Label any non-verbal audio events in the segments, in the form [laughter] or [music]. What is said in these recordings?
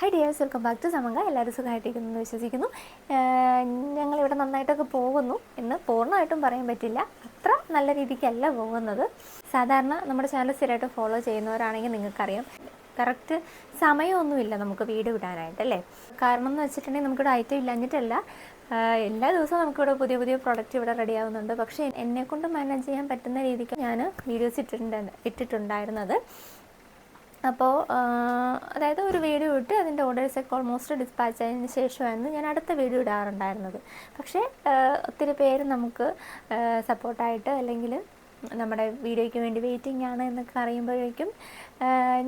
Hi dears welcome back to സമങ്ക എല്ലാവരും സുഖമായിട്ടിരിക്കുന്നു എന്ന് വിശ്വസിക്കുന്നു ഞങ്ങളിവിടെ നന്നായിട്ടൊക്കെ പോകുന്നു. എന്ന് പൂർണമായിട്ടും പറയാൻ പറ്റില്ല. അത്ര നല്ല രീതിക്കല്ല പോകുന്നത്. സാധാരണ നമ്മുടെ ചാനൽ സ്ഥിരമായിട്ട് ഫോളോ ചെയ്യുന്നവരാണെങ്കിൽ നിങ്ങൾക്കറിയാം. കറക്റ്റ് സമയമൊന്നുമില്ല നമുക്ക് വീട് വിടാനായിട്ട് അല്ലേ? കാരണം എന്ന് വെച്ചിട്ടുണ്ടെങ്കിൽ നമുക്കിവിടെ ഐറ്റം ഇല്ലാഞ്ഞിട്ടല്ല. എല്ലാ ദിവസവും നമുക്കിവിടെ പുതിയ പുതിയ പ്രോഡക്റ്റ് ഇവിടെ റെഡി ആവുന്നുണ്ട്. പക്ഷേ എന്നെ കൊണ്ട് മാനേജ് ചെയ്യാൻ പറ്റുന്ന രീതിക്ക് ഞാൻ വീഡിയോസ് ഇട്ടിട്ടുണ്ട് ഇട്ടിട്ടുണ്ടായിരുന്നത്. അപ്പോൾ അതായത് ഒരു വീഡിയോ ഇട്ട് അതിന്റെ ഓർഡേഴ്സൊക്കെ ഓൾമോസ്റ്റ് ഡിസ്പാച്ച് ആയതിന് ശേഷമായിരുന്നു ഞാൻ അടുത്ത വീഡിയോ ഇടാറുണ്ടായിരുന്നത്. പക്ഷേ ഒത്തിരി പേര് നമുക്ക് സപ്പോർട്ടായിട്ട് അല്ലെങ്കിൽ നമ്മുടെ വീഡിയോയ്ക്ക് വേണ്ടി വെയിറ്റിംഗ് ആണ് എന്നൊക്കെ അറിയുമ്പോഴേക്കും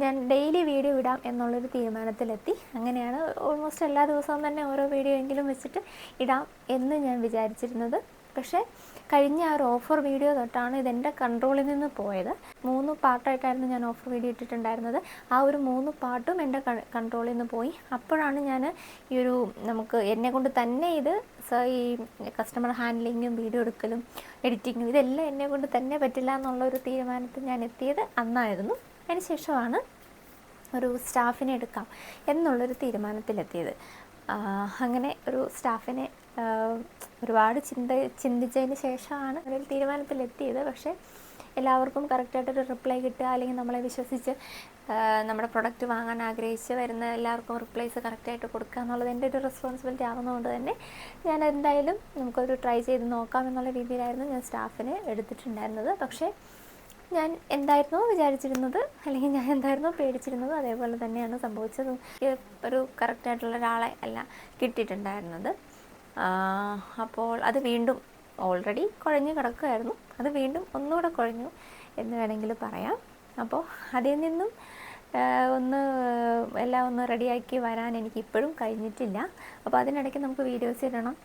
ഞാൻ ഡെയിലി വീഡിയോ ഇടാം എന്നുള്ളൊരു തീരുമാനത്തിലെത്തി. അങ്ങനെയാണ് ഓൾമോസ്റ്റ് എല്ലാ ദിവസവും തന്നെ ഓരോ വീഡിയോ എങ്കിലും വെച്ചിട്ട് ഇടാം എന്ന് ഞാൻ വിചാരിച്ചിരുന്നത്. പക്ഷേ കഴിഞ്ഞ ആ ഒരു ഓഫർ വീഡിയോ തൊട്ടാണ് ഇതെന്റെ കൺട്രോളിൽ നിന്ന് പോയത്. മൂന്ന് പാർട്ടായിട്ടായിരുന്നു ഞാൻ ഓഫർ വീഡിയോ ഇട്ടിട്ടുണ്ടായിരുന്നത്. ആ ഒരു മൂന്ന് പാട്ടും എന്റെ കൺട്രോളിൽ നിന്ന് പോയി. അപ്പോഴാണ് ഞാൻ ഈ ഒരു നമുക്ക് എന്നെ കൊണ്ട് തന്നെ ഇത് ഈ കസ്റ്റമർ ഹാൻഡ്ലിങ്ങും വീഡിയോ എടുക്കലും എഡിറ്റിങ്ങും ഇതെല്ലാം എന്നെ കൊണ്ട് തന്നെ പറ്റില്ല എന്നുള്ള ഒരു തീരുമാനത്തിൽ ഞാൻ എത്തിയത് അന്നായിരുന്നു. അതിന് ശേഷമാണ് ഒരു സ്റ്റാഫിനെ എടുക്കാം എന്നുള്ളൊരു തീരുമാനത്തിലെത്തിയത്. അങ്ങനെ ഒരു സ്റ്റാഫിനെ ഒരുപാട് ചിന്ത ചിന്തിച്ചതിന് ശേഷമാണ് അതൊരു തീരുമാനത്തിലെത്തിയത്. പക്ഷേ എല്ലാവർക്കും കറക്റ്റായിട്ടൊരു റിപ്ലൈ കിട്ടുക അല്ലെങ്കിൽ നമ്മളെ വിശ്വസിച്ച് നമ്മുടെ പ്രൊഡക്റ്റ് വാങ്ങാൻ ആഗ്രഹിച്ച് വരുന്ന എല്ലാവർക്കും റിപ്ലൈസ് കറക്റ്റായിട്ട് കൊടുക്കുക എന്നുള്ളത് എന്റെ ഒരു റെസ്പോൺസിബിലിറ്റി ആവുന്നതുകൊണ്ട് തന്നെ ഞാൻ എന്തായാലും നമുക്കൊരു ട്രൈ ചെയ്ത് നോക്കാം എന്നുള്ള രീതിയിലായിരുന്നു ഞാൻ സ്റ്റാഫിനെ എടുത്തിട്ടുണ്ടായിരുന്നത്. പക്ഷേ ഞാൻ എന്തായിരുന്നോ വിചാരിച്ചിരുന്നത് അല്ലെങ്കിൽ ഞാൻ എന്തായിരുന്നോ പേടിച്ചിരുന്നത് അതേപോലെ തന്നെയാണ് സംഭവിച്ചത്. ഒരു കറക്റ്റായിട്ടുള്ള ഒരാളെ അല്ല കിട്ടിയിട്ടുണ്ടായിരുന്നത്. അപ്പോൾ അത് വീണ്ടും ഓൾറെഡി കുഴഞ്ഞു കിടക്കുമായിരുന്നു അത് വീണ്ടും ഒന്നുകൂടെ കുഴഞ്ഞു എന്ന് വേണമെങ്കിൽ പറയാം. അപ്പോൾ അതിൽ നിന്നും ഒന്ന് എല്ലാം ഒന്ന് റെഡിയാക്കി വരാൻ എനിക്ക് ഇപ്പോഴും കഴിഞ്ഞിട്ടില്ല. അപ്പോൾ അതിനിടയ്ക്ക് നമുക്ക് വീഡിയോസ് ഇടണം.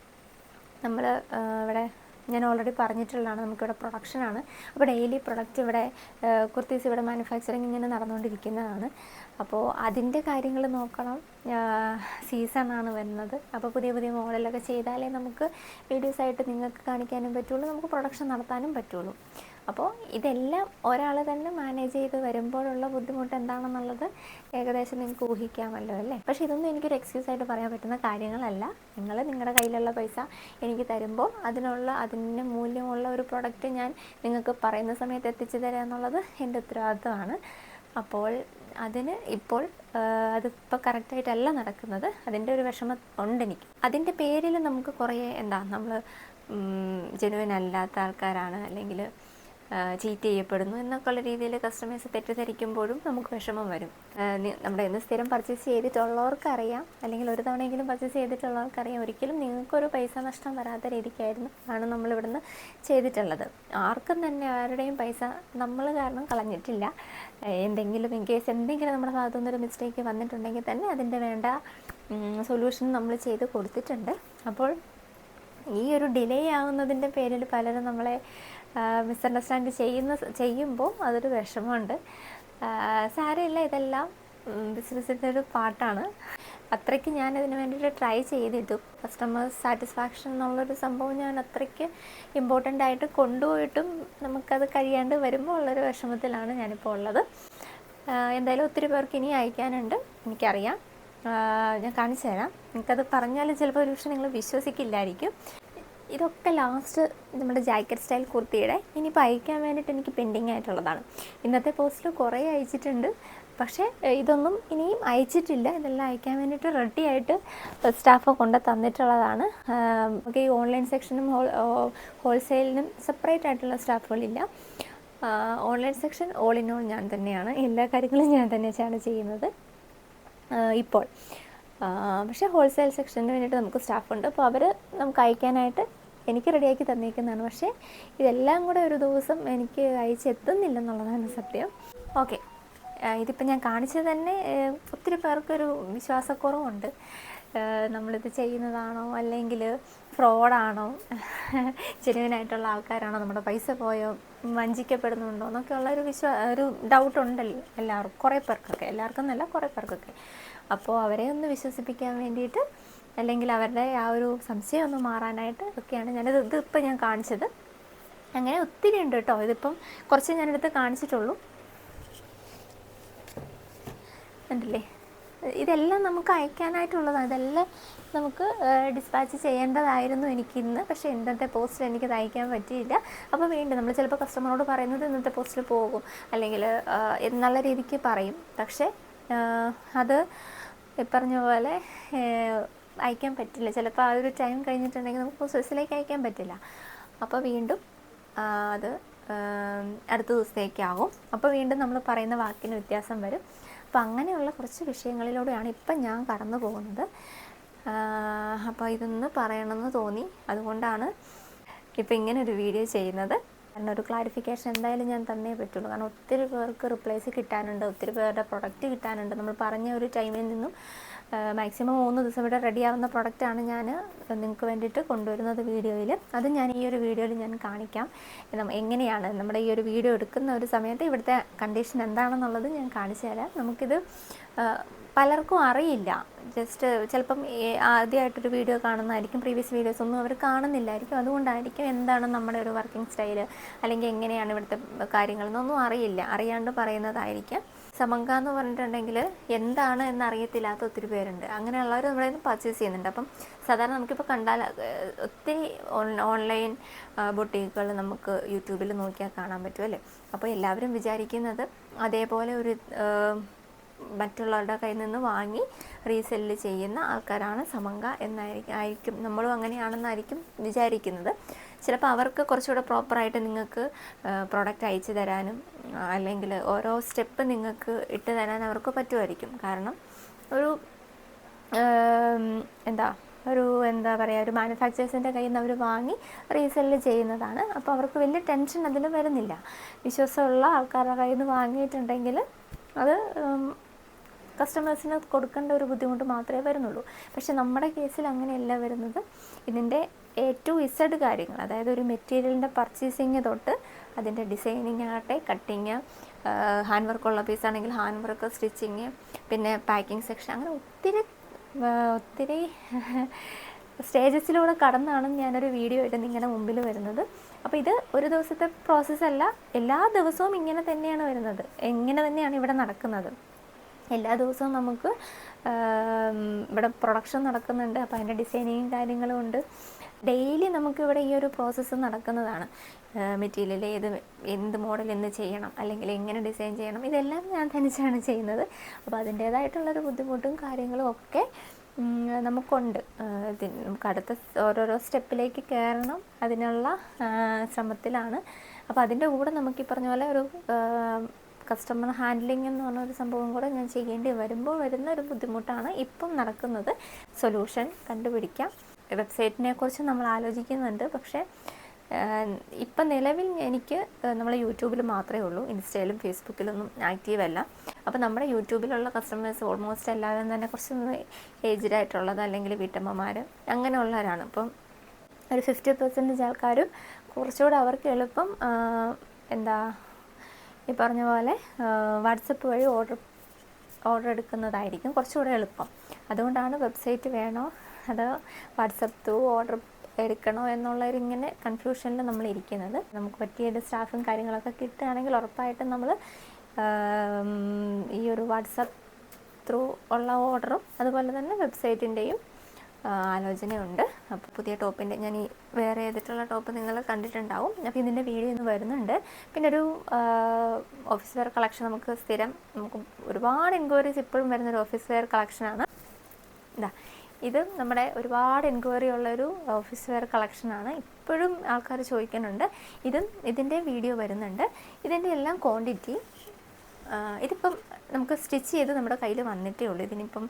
നമ്മൾ ഇവിടെ ഞാൻ ഓൾറെഡി പറഞ്ഞിട്ടുള്ളതാണ് നമുക്കിവിടെ പ്രൊഡക്ഷനാണ് അപ്പോൾ ഡെയിലി പ്രൊഡക്റ്റ് ഇവിടെ കുർത്തീസ് ഇവിടെ മാനുഫാക്ചറിങ് ഇങ്ങനെ നടന്നുകൊണ്ടിരിക്കുന്നതാണ്. അപ്പോൾ അതിന്റെ കാര്യങ്ങൾ നോക്കണം. സീസണാണ് വരുന്നത്. അപ്പോൾ പുതിയ പുതിയ മോഡലൊക്കെ ചെയ്താലേ നമുക്ക് വീഡിയോസായിട്ട് നിങ്ങൾക്ക് കാണിക്കാനും പറ്റുള്ളൂ നമുക്ക് പ്രൊഡക്ഷൻ നടത്താനും പറ്റുള്ളൂ. അപ്പോൾ ഇതെല്ലാം ഒരാൾ തന്നെ മാനേജ് ചെയ്ത് വരുമ്പോഴുള്ള ബുദ്ധിമുട്ട് എന്താണെന്നുള്ളത് ഏകദേശം നിങ്ങൾക്ക് ഊഹിക്കാമല്ലോ അല്ലേ? പക്ഷേ ഇതൊന്നും എനിക്കൊരു എക്സ്ക്യൂസ് ആയിട്ട് പറയാൻ പറ്റുന്ന കാര്യങ്ങളല്ല. നിങ്ങൾ നിങ്ങളുടെ കയ്യിലുള്ള പൈസ എനിക്ക് തരുമ്പോൾ അതിനുള്ള അതിന് മൂല്യമുള്ള ഒരു പ്രൊഡക്റ്റ് ഞാൻ നിങ്ങൾക്ക് പറയുന്ന സമയത്ത് എത്തിച്ചു തരിക എന്നുള്ളത് എന്റെ ഉത്തരവാദിത്തമാണ് അപ്പോൾ അതിന് ഇപ്പോൾ അതിപ്പോൾ കറക്റ്റായിട്ടല്ല നടക്കുന്നത്. അതിന്റെ ഒരു വിഷമം ഉണ്ട് എനിക്ക്. അതിന്റെ പേരിൽ നമുക്ക് കുറേ എന്താ നമ്മൾ ജനുവൻ അല്ലാത്ത ആൾക്കാരാണ്. അല്ലെങ്കിൽ ചീറ്റ് ചെയ്യപ്പെടുന്നു എന്നൊക്കെയുള്ള രീതിയിൽ കസ്റ്റമേഴ്സ് തെറ്റിദ്ധരിക്കുമ്പോഴും നമുക്ക് വിഷമം വരും. നമ്മുടെ ഇന്ന് സ്ഥിരം പർച്ചേസ് ചെയ്തിട്ടുള്ളവർക്കറിയാം. അല്ലെങ്കിൽ ഒരു തവണയെങ്കിലും പർച്ചേസ് ചെയ്തിട്ടുള്ളവർക്കറിയാം. ഒരിക്കലും നിങ്ങൾക്കൊരു പൈസ നഷ്ടം വരാത്ത രീതിക്കായിരുന്നു ആണ് നമ്മളിവിടുന്ന് ചെയ്തിട്ടുള്ളത്. ആർക്കും തന്നെ ആരുടെയും പൈസ നമ്മൾ കാരണം കളഞ്ഞിട്ടില്ല. എന്തെങ്കിലും ഇൻ കേസ് എന്തെങ്കിലും നമ്മുടെ ഭാഗത്തു നിന്നൊരു മിസ്റ്റേക്ക് വന്നിട്ടുണ്ടെങ്കിൽ തന്നെ അതിന്റെ വേണ്ട സൊല്യൂഷൻ നമ്മൾ ചെയ്ത് കൊടുത്തിട്ടുണ്ട്. അപ്പോൾ ഈ ഒരു ഡിലേ ആവുന്നതിന്റെ പേരിൽ പലരും നമ്മളെ മിസ്അണ്ടർസ്റ്റാൻഡ് ചെയ്യുന്ന ചെയ്യുമ്പോൾ അതൊരു വിഷമമുണ്ട്. സാരമില്ല ഇതെല്ലാം ബിസിനസ്സിന്റെ ഒരു പാട്ടാണ്. അത്രയ്ക്ക് ഞാൻ ഇതിന് വേണ്ടിയിട്ട് ട്രൈ ചെയ്തിട്ടു. കസ്റ്റമർ സാറ്റിസ്ഫാക്ഷൻ എന്നുള്ളൊരു സംഭവം ഞാൻ അത്രയ്ക്ക് ഇമ്പോർട്ടന്റ് ആയിട്ട് കൊണ്ടുപോയിട്ടും നമുക്കത് കഴിയാണ്ട് വരുമ്പോൾ ഉള്ളൊരു വിഷമത്തിലാണ് ഞാനിപ്പോൾ ഉള്ളത്. എന്തായാലും ഒത്തിരി പേർക്ക് ഇനി അയക്കാനുണ്ട്. എനിക്കറിയാം. ഞാൻ കാണിച്ചു തരാം നിങ്ങൾക്കത് പറഞ്ഞാലും ചിലപ്പോൾ ഒരു പക്ഷേ നിങ്ങൾ വിശ്വസിക്കില്ലായിരിക്കും. ഇതൊക്കെ ലാസ്റ്റ് നമ്മുടെ ജാക്കറ്റ് സ്റ്റൈൽ കുർത്തിയുടെ ഇനിയിപ്പോൾ അയക്കാൻ വേണ്ടിയിട്ട് എനിക്ക് പെൻഡിങ് ആയിട്ടുള്ളതാണ്. ഇന്നത്തെ പോസ്റ്റിൽ കുറേ അയച്ചിട്ടുണ്ട്. പക്ഷേ ഇതൊന്നും ഇനിയും അയച്ചിട്ടില്ല. ഇതെല്ലാം അയക്കാൻ വേണ്ടിയിട്ട് റെഡി ആയിട്ട് സ്റ്റാഫ് കൊണ്ട് തന്നിട്ടുള്ളതാണ്. നമുക്ക് ഈ ഓൺലൈൻ സെക്ഷനും ഹോൾ ഹോൾസെയിലിനും സെപ്പറേറ്റ് ആയിട്ടുള്ള സ്റ്റാഫുകളില്ല online section all in all ഞാൻ തന്നെയാണ്. എല്ലാ കാര്യങ്ങളും ഞാൻ തന്നെയാണ് ചെയ്യുന്നത്. ഇപ്പോൾ. പക്ഷേ ഹോൾസെയിൽ സെക്ഷന് വേണ്ടിയിട്ട് നമുക്ക് സ്റ്റാഫുണ്ട് അപ്പോൾ അവർ നമുക്ക് അയക്കാനായിട്ട് എനിക്ക് റെഡിയാക്കി തന്നേക്കുന്നതാണ്. പക്ഷേ ഇതെല്ലാം കൂടെ ഒരു ദിവസം എനിക്ക് അയച്ചെത്തുന്നില്ലെന്നുള്ളതാണ് സത്യം. ഓക്കെ ഇതിപ്പോൾ ഞാൻ കാണിച്ചത് തന്നെ ഒത്തിരി പേർക്കൊരു വിശ്വാസക്കുറവുണ്ട്. നമ്മളിത് ചെയ്യുന്നതാണോ? അല്ലെങ്കിൽ ഫ്രോഡാണോ ജെനുവിനായിട്ടുള്ള [laughs] ആൾക്കാരാണോ? നമ്മുടെ പൈസ പോയോ? വഞ്ചിക്കപ്പെടുന്നുണ്ടോ? എന്നൊക്കെയുള്ള ഒരു വിശ്വാ ഒരു ഡൗട്ട് ഉണ്ടല്ലോ എല്ലാവർക്കും. കുറേ പേർക്കൊക്കെ. എല്ലാവർക്കും എന്നല്ല കുറേ പേർക്കൊക്കെ. അപ്പോൾ അവരെ ഒന്ന് വിശ്വസിപ്പിക്കാൻ വേണ്ടിയിട്ട് അല്ലെങ്കിൽ അവരുടെ ആ ഒരു സംശയം ഒന്ന് മാറാനായിട്ട് ഒക്കെയാണ് ഞാനിത് ഇതിപ്പോൾ ഞാൻ കാണിച്ചത്. അങ്ങനെ ഒത്തിരി ഉണ്ട് കേട്ടോ. ഇതിപ്പം കുറച്ച് ഞാനെടുത്ത് കാണിച്ചിട്ടുള്ളൂ. ഉണ്ടല്ലേ ഇതെല്ലാം നമുക്ക് അയക്കാനായിട്ടുള്ളതാണ് ഇതെല്ലാം നമുക്ക് ഡിസ്പാച്ച് ചെയ്യേണ്ടതായിരുന്നു എനിക്കിന്ന്. പക്ഷേ ഇന്നത്തെ പോസ്റ്റിൽ എനിക്കത് അയക്കാൻ പറ്റിയില്ല. അപ്പോൾ വീണ്ടും നമ്മൾ ചിലപ്പോൾ കസ്റ്റമറോട് പറയുന്നത് ഇന്നത്തെ പോസ്റ്റിൽ പോകും. അല്ലെങ്കിൽ നല്ല രീതിക്ക് പറയും. പക്ഷേ അത് പറഞ്ഞ പോലെ അയക്കാൻ പറ്റില്ല. ചിലപ്പോൾ ആ ഒരു ടൈം കഴിഞ്ഞിട്ടുണ്ടെങ്കിൽ നമുക്ക് പ്രോസസ്സിലേക്ക് അയക്കാൻ പറ്റില്ല. അപ്പോൾ വീണ്ടും അത് അടുത്ത ദിവസത്തേക്കാവും അപ്പോൾ വീണ്ടും നമ്മൾ പറയുന്ന വാക്കിന് വ്യത്യാസം വരും. അപ്പോൾ അങ്ങനെയുള്ള കുറച്ച് വിഷയങ്ങളിലൂടെയാണ് ഇപ്പം ഞാൻ കടന്നു പോകുന്നത്. അപ്പോൾ ഇതൊന്ന് പറയണമെന്ന് തോന്നി. അതുകൊണ്ടാണ് ഇപ്പം ഇങ്ങനെ ഒരു വീഡിയോ ചെയ്യുന്നത്. കാരണം ഒരു ക്ലാരിഫിക്കേഷൻ എന്തായാലും ഞാൻ തന്നേ പറ്റുള്ളൂ. കാരണം ഒത്തിരി പേർക്ക് റിപ്ലൈസ് കിട്ടാനുണ്ട് ഒത്തിരി പേരുടെ പ്രൊഡക്റ്റ് കിട്ടാനുണ്ട്. നമ്മൾ പറഞ്ഞ ഒരു ടൈമിൽ നിന്നും മാക്സിമം മൂന്ന് ദിവസം ഇവിടെ റെഡി ആവുന്ന പ്രൊഡക്റ്റാണ് ഞാൻ നിങ്ങൾക്ക് വേണ്ടിയിട്ട് കൊണ്ടുവരുന്നത് വീഡിയോയിൽ അത് ഞാൻ ഈ ഒരു വീഡിയോയിൽ ഞാൻ കാണിക്കാം. എങ്ങനെയാണ് നമ്മുടെ ഈ ഒരു വീഡിയോ എടുക്കുന്ന ഒരു സമയത്ത് ഇവിടുത്തെ കണ്ടീഷൻ എന്താണെന്നുള്ളത് ഞാൻ കാണിച്ചു തരാം. നമുക്കിത് പലർക്കും അറിയില്ല. ജസ്റ്റ് ചിലപ്പം ആദ്യമായിട്ടൊരു വീഡിയോ കാണുന്നതായിരിക്കും പ്രീവിയസ് വീഡിയോസ് ഒന്നും അവർ കാണുന്നില്ലായിരിക്കും. അതുകൊണ്ടായിരിക്കും എന്താണ് നമ്മുടെ ഒരു വർക്കിംഗ് സ്റ്റൈൽ അല്ലെങ്കിൽ എങ്ങനെയാണ് ഇവിടുത്തെ കാര്യങ്ങളെന്നൊന്നും അറിയില്ല. അറിയാണ്ട് പറയുന്നതായിരിക്കാം. സമങ്ക എന്ന് പറഞ്ഞിട്ടുണ്ടെങ്കിൽ എന്താണ് എന്നറിയത്തില്ലാത്ത ഒത്തിരി പേരുണ്ട്. അങ്ങനെയുള്ളവർ നമ്മുടെ പർച്ചേസ് ചെയ്യുന്നുണ്ട്. അപ്പം സാധാരണ നമുക്കിപ്പോൾ കണ്ടാൽ ഒത്തിരി ഓൺലൈൻ ബൊട്ടീക്കുകൾ നമുക്ക് യൂട്യൂബിൽ നോക്കിയാൽ കാണാൻ പറ്റുമല്ലേ അപ്പോൾ എല്ലാവരും വിചാരിക്കുന്നത് അതേപോലെ ഒരു മറ്റുള്ളവരുടെ കയ്യിൽ നിന്ന് വാങ്ങി റീസെല്ല് ചെയ്യുന്ന ആൾക്കാരാണ് സമങ്ക എന്നായിരിക്കും ആയിരിക്കും. നമ്മളും അങ്ങനെയാണെന്നായിരിക്കും വിചാരിക്കുന്നത്. ചിലപ്പോൾ അവർക്ക് കുറച്ചുകൂടെ പ്രോപ്പറായിട്ട് നിങ്ങൾക്ക് പ്രോഡക്റ്റ് അയച്ചു തരാനും അല്ലെങ്കിൽ ഓരോ സ്റ്റെപ്പ് നിങ്ങൾക്ക് ഇട്ട് തരാൻ അവർക്ക് പറ്റുമായിരിക്കും. കാരണം ഒരു എന്താ ഒരു എന്താ പറയുക ഒരു മാനുഫാക്ചേഴ്സിന്റെ കയ്യിൽ നിന്ന് അവർ വാങ്ങി റീസെല്ല് ചെയ്യുന്നതാണ്. അപ്പോൾ അവർക്ക് വലിയ ടെൻഷൻ അതിൽ വരുന്നില്ല. വിശ്വാസമുള്ള ആൾക്കാരുടെ കയ്യിൽ നിന്ന് വാങ്ങിയിട്ടുണ്ടെങ്കിൽ അത് കസ്റ്റമേഴ്സിന് കൊടുക്കേണ്ട ഒരു ബുദ്ധിമുട്ട് മാത്രമേ വരുന്നുള്ളൂ. പക്ഷെ നമ്മുടെ കേസിൽ അങ്ങനെയല്ല വരുന്നത്. ഇതിന്റെ എ ടു ഇസഡ് കാര്യങ്ങൾ അതായത് ഒരു മെറ്റീരിയലിന്റെ പർച്ചേസിങ് തൊട്ട് അതിന്റെ ഡിസൈനിങ് ആകട്ടെ കട്ടിങ് ഹാൻഡ് വർക്കുള്ള പീസാണെങ്കിൽ ഹാൻഡ് വർക്ക് സ്റ്റിച്ചിങ് പിന്നെ പാക്കിംഗ് സെക്ഷൻ അങ്ങനെ ഒത്തിരി ഒത്തിരി സ്റ്റേജസിലൂടെ കടന്നാണ് ഞാനൊരു വീഡിയോ ആയിട്ട് നിങ്ങളുടെ മുമ്പിൽ വരുന്നത്. അപ്പോൾ ഇത് ഒരു ദിവസത്തെ പ്രോസസ്സല്ല എല്ലാ ദിവസവും ഇങ്ങനെ തന്നെയാണ് വരുന്നത്. എങ്ങനെ തന്നെയാണ് ഇവിടെ നടക്കുന്നത്? എല്ലാ ദിവസവും നമുക്ക് ഇവിടെ പ്രൊഡക്ഷൻ നടക്കുന്നുണ്ട്. അപ്പോൾ അതിന്റെ ഡിസൈനിങ്ങും കാര്യങ്ങളും ഉണ്ട്. ഡെയിലി നമുക്കിവിടെ ഈ ഒരു പ്രോസസ്സ് നടക്കുന്നതാണ്. മെറ്റീരിയൽ ഏത് എന്ത് മോഡൽ എന്ന് ചെയ്യണം അല്ലെങ്കിൽ എങ്ങനെ ഡിസൈൻ ചെയ്യണം ഇതെല്ലാം ഞാൻ തനിച്ചാണ് ചെയ്യുന്നത്. അപ്പോൾ അതിന്റേതായിട്ടുള്ളൊരു ബുദ്ധിമുട്ടും കാര്യങ്ങളും ഒക്കെ നമുക്കുണ്ട്. നമുക്ക് അടുത്ത ഓരോരോ സ്റ്റെപ്പിലേക്ക് കയറണം അതിനുള്ള ശ്രമത്തിലാണ്. അപ്പോൾ അതിന്റെ കൂടെ നമുക്ക് ഈ പറഞ്ഞ പോലെ ഒരു കസ്റ്റമർ ഹാൻഡ്ലിംഗ് എന്ന് പറഞ്ഞ ഒരു സംഭവം കൂടെ ഞാൻ ചെയ്യേണ്ടി വരുമ്പോൾ വരുന്ന ഒരു ബുദ്ധിമുട്ടാണ് ഇപ്പം നടക്കുന്നത്. സൊല്യൂഷൻ കണ്ടുപിടിക്കാം. വെബ്സൈറ്റിനെ കുറിച്ച് നമ്മൾ ആലോചിക്കുന്നുണ്ട്. പക്ഷേ ഇപ്പം നിലവിൽ എനിക്ക് നമ്മൾ യൂട്യൂബിൽ മാത്രമേ ഉള്ളൂ. ഇൻസ്റ്റയിലും ഫേസ്ബുക്കിലൊന്നും ആക്റ്റീവ് അല്ല. അപ്പോൾ നമ്മുടെ യൂട്യൂബിലുള്ള കസ്റ്റമേഴ്സ് ഓൾമോസ്റ്റ് എല്ലാവരും തന്നെ കുറച്ച് ഏജ്ഡ് ആയിട്ടുള്ളത് അല്ലെങ്കിൽ വീട്ടമ്മമാർ അങ്ങനെയുള്ളവരാണ്. അപ്പം ഒരു ഫിഫ്റ്റി പെർസെന്റേജ് ആൾക്കാരും കുറച്ചുകൂടെ അവർക്ക് എളുപ്പം എന്താ ഈ പറഞ്ഞ പോലെ വാട്സപ്പ് വഴി ഓർഡർ ഓർഡർ എടുക്കുന്നതായിരിക്കും കുറച്ചുകൂടെ എളുപ്പം. അതുകൊണ്ടാണ് വെബ്സൈറ്റ് വേണോ അതോ വാട്സപ്പ് ത്രൂ ഓർഡർ എടുക്കണോ എന്നുള്ളൊരു ഇങ്ങനെ കൺഫ്യൂഷനിൽ നമ്മൾ ഇരിക്കുന്നത്. നമുക്ക് പറ്റിയ സ്റ്റാഫും കാര്യങ്ങളൊക്കെ കിട്ടുകയാണെങ്കിൽ ഉറപ്പായിട്ടും നമ്മൾ ഈ ഒരു വാട്സപ്പ് ത്രൂ ഉള്ള ഓർഡറും അതുപോലെ തന്നെ വെബ്സൈറ്റിന്റെയും ആലോചനയുണ്ട്. അപ്പോൾ പുതിയ ടോപ്പിന്റെ ഞാൻ ഈ വേറെ ചെയ്തിട്ടുള്ള ടോപ്പ് നിങ്ങൾ കണ്ടിട്ടുണ്ടാവും. അപ്പോൾ ഇതിന്റെ വീഡിയോ ഇന്ന് വരുന്നുണ്ട്. പിന്നെ ഒരു ഓഫീസ് വെയർ കളക്ഷൻ നമുക്ക് സ്ഥിരം നമുക്ക് ഒരുപാട് എൻക്വയറീസ് ഇപ്പോഴും വരുന്നൊരു ഓഫീസ് വെയർ കളക്ഷനാണ് ഇതാ ഇത് നമ്മുടെ ഒരുപാട് എൻക്വയറി ഉള്ളൊരു ഓഫീസ് വെയർ കളക്ഷനാണ് ഇപ്പോഴും ആൾക്കാർ ചോദിക്കുന്നുണ്ട്. ഇതും ഇതിന്റെ വീഡിയോ വരുന്നുണ്ട്. ഇതിന്റെ എല്ലാം ക്വാണ്ടിറ്റി ഇതിപ്പം നമുക്ക് സ്റ്റിച്ച് ചെയ്ത് നമ്മുടെ കയ്യിൽ വന്നിട്ടേ ഉള്ളൂ. ഇതിനിപ്പം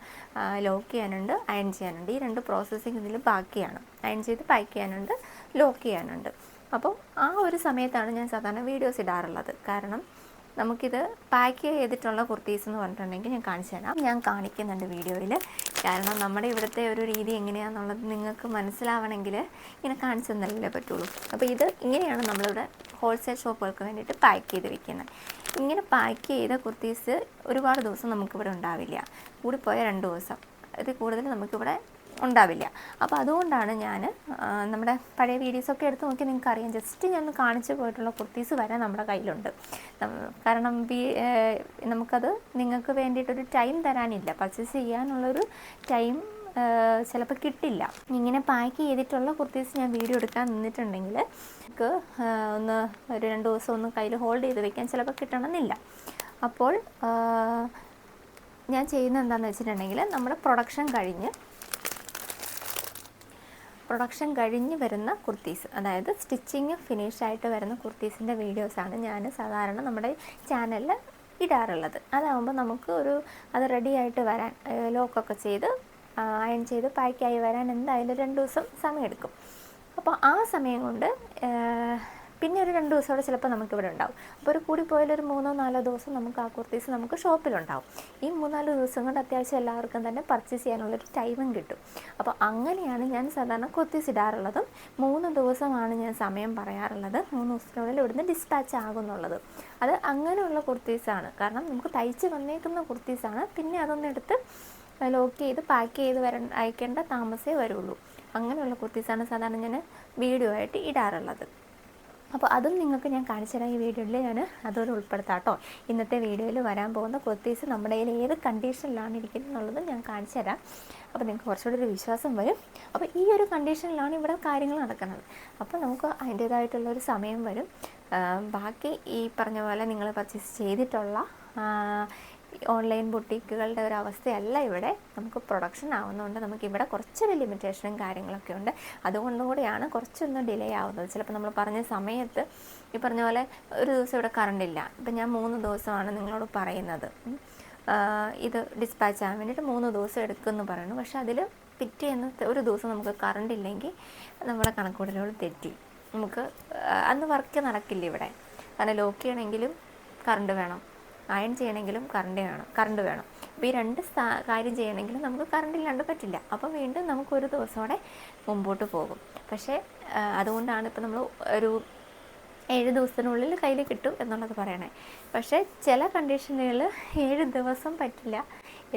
ലോക്ക് ചെയ്യാനുണ്ട് അയൺ ചെയ്യാനുണ്ട്. ഈ രണ്ട് പ്രോസസ്സിങ് ഇതിൽ ബാക്കിയാണ്. അയൺ ചെയ്ത് പാക്ക് ചെയ്യാനുണ്ട് ലോക്ക് ചെയ്യാനുണ്ട്. അപ്പോൾ ആ ഒരു സമയത്താണ് ഞാൻ സാധാരണ വീഡിയോസ് ഇടാറുള്ളത്. കാരണം നമുക്കിത് പാക്ക് ചെയ്തിട്ടുള്ള കുർത്തീസ് എന്ന് പറഞ്ഞിട്ടുണ്ടെങ്കിൽ ഞാൻ കാണിച്ചു തരാം. ഞാൻ കാണിക്കുന്നുണ്ട് വീഡിയോയിൽ. കാരണം നമ്മുടെ ഇവിടുത്തെ ഒരു രീതി എങ്ങനെയാണെന്നുള്ളത് നിങ്ങൾക്ക് മനസ്സിലാവണമെങ്കിൽ ഇങ്ങനെ കാണിച്ചു തന്നല്ലേ പറ്റുള്ളൂ. അപ്പോൾ ഇത് ഇങ്ങനെയാണ് നമ്മളിവിടെ ഹോൾസെയിൽ ഷോപ്പുകൾക്ക് വേണ്ടിയിട്ട് പാക്ക് ചെയ്ത് വെക്കുന്നത്. ഇങ്ങനെ പാക്ക് ചെയ്ത കുർത്തീസ് ഒരുപാട് ദിവസം നമുക്കിവിടെ ഉണ്ടാവില്ല. കൂടിപ്പോയ രണ്ട് ദിവസം. ഇത് കൂടുതൽ നമുക്കിവിടെ ഉണ്ടാവില്ല. അപ്പോൾ അതുകൊണ്ടാണ് ഞാൻ നമ്മുടെ പഴയ വീഡിയോസൊക്കെ എടുത്ത് നോക്കി നിങ്ങൾക്ക് അറിയാം ജസ്റ്റ് ഞാൻ കാണിച്ചു പോയിട്ടുള്ള കുർത്തീസ് വരെ നമ്മുടെ കയ്യിലുണ്ട്. കാരണം നമുക്കത് നിങ്ങൾക്ക് വേണ്ടിയിട്ടൊരു ടൈം തരാനില്ല. പർച്ചേസ് ചെയ്യാനുള്ളൊരു ടൈം ചിലപ്പോൾ കിട്ടില്ല. ഇങ്ങനെ പാക്ക് ചെയ്തിട്ടുള്ള കുർത്തീസ് ഞാൻ വീഡിയോ എടുക്കാൻ നിന്നിട്ടുണ്ടെങ്കിൽ നമുക്ക് ഒന്ന് ഒരു രണ്ട് ദിവസം ഒന്ന് കയ്യിൽ ഹോൾഡ് ചെയ്ത് വെക്കാൻ ചിലപ്പോൾ കിട്ടണമെന്നില്ല. അപ്പോൾ ഞാൻ ചെയ്യുന്ന എന്താണെന്ന് വെച്ചിട്ടുണ്ടെങ്കിൽ നമ്മുടെ പ്രൊഡക്ഷൻ കഴിഞ്ഞ് പ്രൊഡക്ഷൻ കഴിഞ്ഞ് വരുന്ന കുർത്തീസ് അതായത് സ്റ്റിച്ചിങ് ഫിനിഷ് ആയിട്ട് വരുന്ന കുർത്തീസിന്റെ വീഡിയോസാണ് ഞാൻ സാധാരണ നമ്മുടെ ചാനലിൽ ഇടാറുള്ളത്. അതാകുമ്പോൾ നമുക്ക് ഒരു അത് റെഡി ആയിട്ട് വരാൻ ലോക്കൊക്കെ ചെയ്ത് അയൺ ചെയ്ത് പാക്കായി വരാൻ എന്തായാലും രണ്ട് ദിവസം സമയമെടുക്കും. അപ്പോൾ ആ സമയം കൊണ്ട് പിന്നെ ഒരു രണ്ട് ദിവസം അവിടെ ചിലപ്പോൾ നമുക്കിവിടെ ഉണ്ടാവും. അപ്പോൾ ഒരു കൂടി ഒരു മൂന്നോ നാലോ ദിവസം നമുക്ക് ആ കുർത്തീസ് നമുക്ക് ഷോപ്പിലുണ്ടാവും. ഈ മൂന്നാൽ ദിവസം കൊണ്ട് അത്യാവശ്യം എല്ലാവർക്കും തന്നെ പർച്ചേസ് ചെയ്യാനുള്ളൊരു ടൈമും കിട്ടും. അപ്പോൾ അങ്ങനെയാണ് ഞാൻ സാധാരണ കുർത്തീസ് ഇടാറുള്ളതും. മൂന്ന് ദിവസമാണ് ഞാൻ സമയം പറയാറുള്ളത്. മൂന്ന് ദിവസത്തിനുള്ളിൽ ഇവിടുന്ന് ഡിസ്പാച്ച് ആകുന്നുള്ളത്. അത് അങ്ങനെയുള്ള കുർത്തീസാണ് കാരണം നമുക്ക് തയ്ച്ച് വന്നേക്കുന്ന കുർത്തീസാണ് പിന്നെ അതൊന്നെടുത്ത് ലോക്ക് ചെയ്ത് പാക്ക് ചെയ്ത് വര അയക്കേണ്ട താമസേ വരുള്ളൂ. അങ്ങനെയുള്ള കുർത്തീസാണ് സാധാരണ ഞാൻ വീഡിയോ ആയിട്ട് ഇടാറുള്ളത്. അപ്പോൾ അതും നിങ്ങൾക്ക് ഞാൻ കാണിച്ചു തരാം ഈ വീഡിയോയിൽ ഞാൻ അതൊരു ഉൾപ്പെടുത്താം കേട്ടോ. ഇന്നത്തെ വീഡിയോയിൽ വരാൻ പോകുന്ന കുർത്തീസ് നമ്മുടെ കയ്യിൽ ഏത് കണ്ടീഷനിലാണ് ഇരിക്കുന്നത് എന്നുള്ളത് ഞാൻ കാണിച്ചു തരാം. അപ്പോൾ നിങ്ങൾക്ക് കുറച്ചുകൂടി ഒരു വിശ്വാസം വരും. അപ്പോൾ ഈ ഒരു കണ്ടീഷനിലാണ് ഇവിടെ കാര്യങ്ങൾ നടക്കുന്നത്. അപ്പോൾ നമുക്ക് അതിന്റേതായിട്ടുള്ളൊരു സമയം വരും. ബാക്കി ഈ പറഞ്ഞ പോലെ നിങ്ങൾ പർച്ചേസ് ചെയ്തിട്ടുള്ള ഓൺലൈൻ ബുട്ടീക്കുകളുടെ ഒരു അവസ്ഥയല്ല ഇവിടെ. നമുക്ക് പ്രൊഡക്ഷൻ ആവുന്നതുകൊണ്ട് നമുക്ക് ഇവിടെ കുറച്ചൊരു ലിമിറ്റേഷനും കാര്യങ്ങളൊക്കെ ഉണ്ട്. അതുകൊണ്ടുകൂടിയാണ് കുറച്ചൊന്ന് ഡിലേ ആവുന്നത്. ചിലപ്പോൾ നമ്മൾ പറഞ്ഞ സമയത്ത് ഈ പറഞ്ഞ പോലെ ഒരു ദിവസം ഇവിടെ കറണ്ട് ഇല്ല. ഇപ്പം ഞാൻ മൂന്ന് ദിവസമാണ് നിങ്ങളോട് പറയുന്നത്. ഇത് ഡിസ്പാച്ച് ആകാൻ വേണ്ടിയിട്ട് മൂന്ന് ദിവസം എടുക്കുമെന്ന് പറയുന്നു. പക്ഷേ അതിൽ പിറ്റേന്ന് ഒരു ദിവസം നമുക്ക് കറണ്ട് ഇല്ലെങ്കിൽ നമ്മുടെ കണക്കൂടലുകൾ തെറ്റി. നമുക്ക് അന്ന് വർക്ക് നടക്കില്ല ഇവിടെ. കാരണം ലോക്ക് ചെയ്യണമെങ്കിലും കറണ്ട് വേണം. അയൺ ചെയ്യണമെങ്കിലും കറണ്ട് വേണം കറണ്ട് വേണം. അപ്പോൾ ഈ രണ്ട് കാര്യം ചെയ്യണമെങ്കിലും നമുക്ക് കറണ്ട് ഇല്ലാണ്ട് പറ്റില്ല. അപ്പോൾ വീണ്ടും നമുക്കൊരു ദിവസത്തോടെ മുമ്പോട്ട് പോകും. പക്ഷേ അതുകൊണ്ടാണ് ഇപ്പോൾ നമ്മൾ ഒരു ഏഴ് ദിവസത്തിനുള്ളിൽ കയ്യിൽ കിട്ടും എന്നുള്ളത് പറയണേ. പക്ഷേ ചില കണ്ടീഷനുകളിൽ ഏഴ് ദിവസം പറ്റില്ല.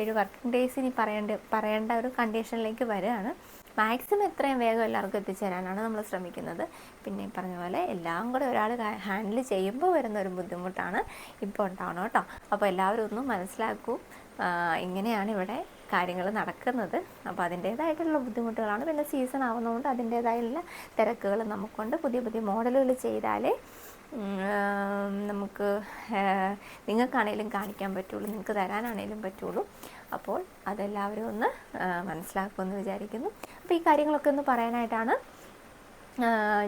ഏഴ് വർക്കിംഗ് ഡേയ്സ് ഇനി പറയേണ്ട പറയേണ്ട ഒരു കണ്ടീഷനിലേക്ക് വരികയാണ്. മാക്സിമം എത്രയും വേഗം എല്ലാവർക്കും എത്തിച്ചേരാനാണ് നമ്മൾ ശ്രമിക്കുന്നത്. പിന്നെ പറഞ്ഞ പോലെ എല്ലാം കൂടെ ഒരാൾ ഹാൻഡിൽ ചെയ്യുമ്പോൾ വരുന്ന ഒരു ബുദ്ധിമുട്ടാണ് ഇപ്പോൾ ഉണ്ടാവണം കേട്ടോ. അപ്പോൾ എല്ലാവരും ഒന്ന് മനസ്സിലാക്കൂ ഇങ്ങനെയാണ് ഇവിടെ കാര്യങ്ങൾ നടക്കുന്നത്. അപ്പോൾ അതിന്റേതായിട്ടുള്ള ബുദ്ധിമുട്ടുകളാണ്. പിന്നെ സീസൺ ആവുന്നതുകൊണ്ട് അതിന്റേതായുള്ള തിരക്കുകൾ നമുക്കുണ്ട്. പുതിയ പുതിയ മോഡലുകൾ ചെയ്താലേ നമുക്ക് നിങ്ങൾക്കാണേലും കാണിക്കാൻ പറ്റുള്ളൂ നിങ്ങൾക്ക് തരാനാണേലും പറ്റുള്ളൂ. അപ്പോൾ അതെല്ലാവരും ഒന്ന് മനസ്സിലാക്കുമെന്ന് വിചാരിക്കുന്നു. അപ്പോൾ ഈ കാര്യങ്ങളൊക്കെ ഒന്ന് പറയാനായിട്ടാണ്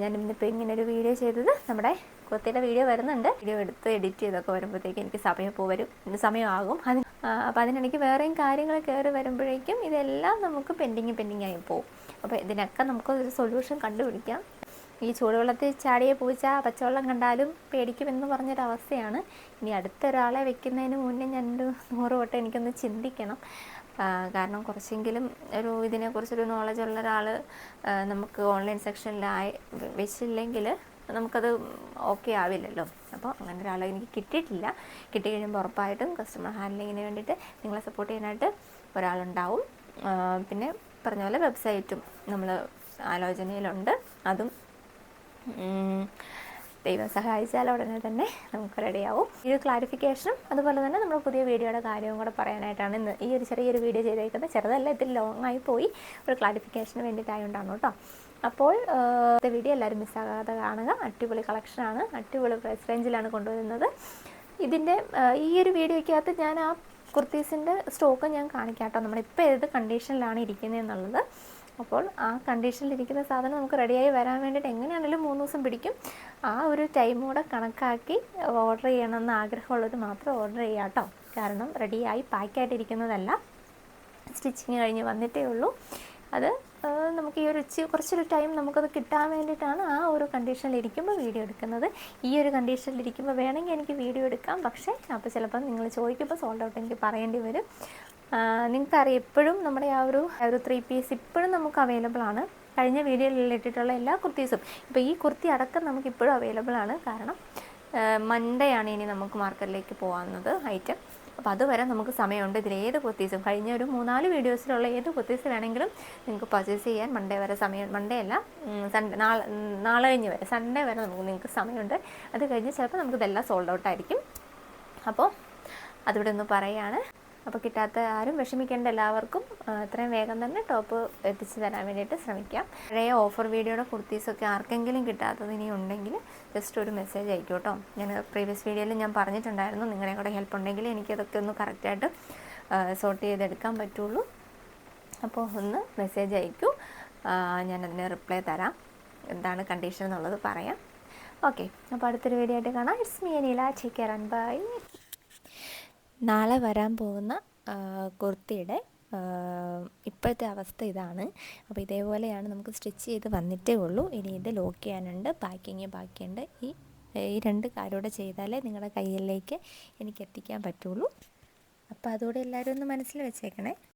ഞാൻ ഇന്നിപ്പോൾ ഇങ്ങനെ ഒരു വീഡിയോ ചെയ്തത്. നമ്മുടെ കുത്തിയുടെ വീഡിയോ വരുന്നുണ്ട്. വീഡിയോ എടുത്ത് എഡിറ്റ് ചെയ്തൊക്കെ വരുമ്പോഴത്തേക്ക് എനിക്ക് സമയം പോവരും സമയമാകും. അത് അപ്പോൾ അതിനിടയ്ക്ക് വേറെയും കാര്യങ്ങൾ കയറി വരുമ്പോഴേക്കും ഇതെല്ലാം നമുക്ക് പെൻഡിങ് പെൻഡിങ് ആയി പോകും അപ്പോൾ ഇതിനൊക്കെ നമുക്ക് ഒരു സൊല്യൂഷൻ കണ്ടുപിടിക്കാം. ഈ ചൂടുവെള്ളത്തിൽ ചാടിയ പൂച്ച പച്ചവെള്ളം കണ്ടാലും പേടിക്കുമെന്ന് പറഞ്ഞൊരവസ്ഥയാണ്. ഇനി അടുത്തൊരാളെ വെക്കുന്നതിന് മുന്നേ ഞാൻ ഒരു നൂറ് വട്ടം എനിക്കൊന്ന് ചിന്തിക്കണം. കാരണം കുറച്ചെങ്കിലും ഒരു ഇതിനെക്കുറിച്ചൊരു നോളജ് ഉള്ള ഒരാൾ നമുക്ക് ഓൺലൈൻ സെക്ഷനിലായി വെച്ചില്ലെങ്കിൽ നമുക്കത് ഓക്കെ ആവില്ലല്ലോ. അപ്പോൾ അങ്ങനെ ഒരാളെ എനിക്ക് കിട്ടിയിട്ടില്ല. കിട്ടി കഴിയുമ്പോൾ ഉറപ്പായിട്ടും കസ്റ്റമർ ഹാൻഡ്ലിങ്ങിന് വേണ്ടിയിട്ട് നിങ്ങളെ സപ്പോർട്ട് ചെയ്യാനായിട്ട് ഒരാളുണ്ടാവും. പിന്നെ പറഞ്ഞ പോലെ വെബ്സൈറ്റും നമ്മൾ ആലോചനയിലുണ്ട്. അതും ദൈവം സഹായിച്ചാൽ ഉടനെ തന്നെ നമുക്ക് റെഡിയാവും. ഈ ഒരു ക്ലാരിഫിക്കേഷനും അതുപോലെ തന്നെ നമ്മൾ പുതിയ വീഡിയോയുടെ കാര്യവും കൂടെ പറയാനായിട്ടാണ് ഇന്ന് ഈ ഒരു ചെറിയൊരു വീഡിയോ ചെയ്തേക്കുന്നത്. ചെറുതല്ല ഇതിൽ ലോങ് ആയി പോയി ഒരു ക്ലാരിഫിക്കേഷന് വേണ്ടിയിട്ടായതുകൊണ്ടാണ് കേട്ടോ. അപ്പോൾ വീഡിയോ എല്ലാവരും മിസ്സാകാതെ കാണുക. അടിപൊളി കളക്ഷനാണ് അടിപൊളി പ്രൈസ് റേഞ്ചിലാണ് കൊണ്ടുവരുന്നത്. ഇതിന്റെ ഈ ഒരു വീഡിയോയ്ക്കകത്ത് ഞാൻ ആ കുർത്തീസിന്റെ സ്റ്റോക്ക് ഞാൻ കാണിക്കാം കേട്ടോ. നമ്മളിപ്പോൾ ഏത് കണ്ടീഷനിലാണ് ഇരിക്കുന്നത് എന്നുള്ളത് അപ്പോൾ ആ കണ്ടീഷനിലിരിക്കുന്ന സാധനം നമുക്ക് റെഡിയായി വരാൻ വേണ്ടിയിട്ട് എങ്ങനെയാണെങ്കിലും മൂന്ന് ദിവസം പിടിക്കും. ആ ഒരു ടൈം കൂടെ കണക്കാക്കി ഓർഡർ ചെയ്യണമെന്ന് ആഗ്രഹമുള്ളത് മാത്രം ഓർഡർ ചെയ്യാം കേട്ടോ. കാരണം റെഡിയായി പാക്കായിട്ടിരിക്കുന്നതല്ല സ്റ്റിച്ചിങ് കഴിഞ്ഞ് വന്നിട്ടേ ഉള്ളൂ. അത് നമുക്ക് ഈ ഒരു ഇച്ചി കുറച്ചൊരു ടൈം നമുക്കത് കിട്ടാൻ വേണ്ടിയിട്ടാണ് ആ ഒരു കണ്ടീഷനിൽ ഇരിക്കുമ്പോൾ വീഡിയോ എടുക്കുന്നത്. ഈ ഒരു കണ്ടീഷനിൽ ഇരിക്കുമ്പോൾ വേണമെങ്കിൽ എനിക്ക് വീഡിയോ എടുക്കാം. പക്ഷേ അപ്പോൾ ചിലപ്പോൾ നിങ്ങൾ ചോദിക്കുമ്പോൾ സോൾഡ് ഔട്ട് എനിക്ക് പറയേണ്ടി വരും. നിങ്ങൾക്കറിയാം എപ്പോഴും നമ്മുടെ ആ ഒരു ഒരു ത്രീ പീസ് ഇപ്പോഴും നമുക്ക് അവൈലബിൾ ആണ്. കഴിഞ്ഞ വീഡിയോയിൽ ഇട്ടിട്ടുള്ള എല്ലാ കുർത്തീസും. ഇപ്പോൾ ഈ കുർത്തി അടക്കം നമുക്ക് ഇപ്പോഴും അവൈലബിൾ ആണ്. കാരണം മൺഡേ ആണ് ഇനി നമുക്ക് മാർക്കറ്റിലേക്ക് പോകാവുന്നത് ഐറ്റം അപ്പോൾ അതുവരെ നമുക്ക് സമയമുണ്ട്. ഇതിൽ ഏത് കുർത്തീസും കഴിഞ്ഞ ഒരു മൂന്നാൽ വീഡിയോസിലുള്ള ഏത് കുർത്തീസ് വേണമെങ്കിലും നിങ്ങൾക്ക് പർച്ചേസ് ചെയ്യാൻ മൺഡേ വരെ സമയം മൺഡേ അല്ല സൺഡേ നാളെ നാളെ കഴിഞ്ഞ് വരെ സൺഡേ വരെ നമുക്ക് നിങ്ങൾക്ക് സമയമുണ്ട്. അത് കഴിഞ്ഞ് ചിലപ്പോൾ നമുക്കിതെല്ലാം സോൾഡ് ഔട്ട് ആയിരിക്കും. അപ്പോൾ അതിവിടെ ഒന്ന് പറയുകയാണ് അപ്പോൾ കിട്ടാത്ത ആരും വിഷമിക്കേണ്ട എല്ലാവർക്കും എത്രയും വേഗം തന്നെ ടോപ്പ് എത്തിച്ചു തരാൻ വേണ്ടിയിട്ട് ശ്രമിക്കാം. പഴയ ഓഫർ വീഡിയോയുടെ കുർത്തീസൊക്കെ ആർക്കെങ്കിലും കിട്ടാത്തത് ഇനി ഉണ്ടെങ്കിൽ ജസ്റ്റ് ഒരു മെസ്സേജ് അയക്കും കേട്ടോ ഞാൻ പ്രീവിയസ് വീഡിയോയിൽ ഞാൻ പറഞ്ഞിട്ടുണ്ടായിരുന്നു നിങ്ങളുടെ കൂടെ ഹെൽപ്പ് ഉണ്ടെങ്കിൽ എനിക്കതൊക്കെ ഒന്ന് കറക്റ്റായിട്ട് സോർട്ട് ചെയ്തെടുക്കാൻ പറ്റുള്ളൂ. അപ്പോൾ ഒന്ന് മെസ്സേജ് അയക്കൂ. ഞാനതിന് റിപ്ലൈ തരാം. എന്താണ് കണ്ടീഷൻ എന്നുള്ളത് പറയാം. ഓക്കെ അപ്പോൾ അടുത്തൊരു വീഡിയോ ആയിട്ട് കാണാം. It's me Anila take bye നാളെ വരാൻ പോകുന്ന കുർത്തിയുടെ ഇപ്പോഴത്തെ അവസ്ഥ ഇതാണ്. അപ്പോൾ ഇതേപോലെയാണ് നമുക്ക് സ്റ്റിച്ച് ചെയ്ത് വന്നിട്ടേ ഉള്ളൂ. ഇനി ഇത് ലോക്ക് ചെയ്യാനുണ്ട്. പാക്കിങ് ബാക്കിയുണ്ട്. ഈ ഈ രണ്ട് കാര്യമൂടെ ചെയ്താലേ നിങ്ങളുടെ കയ്യിലേക്ക് എനിക്ക് എത്തിക്കാൻ പറ്റുള്ളൂ. അപ്പോൾ അതുകൂടെ എല്ലാവരും ഒന്ന് മനസ്സിൽ വെച്ചേക്കണേ.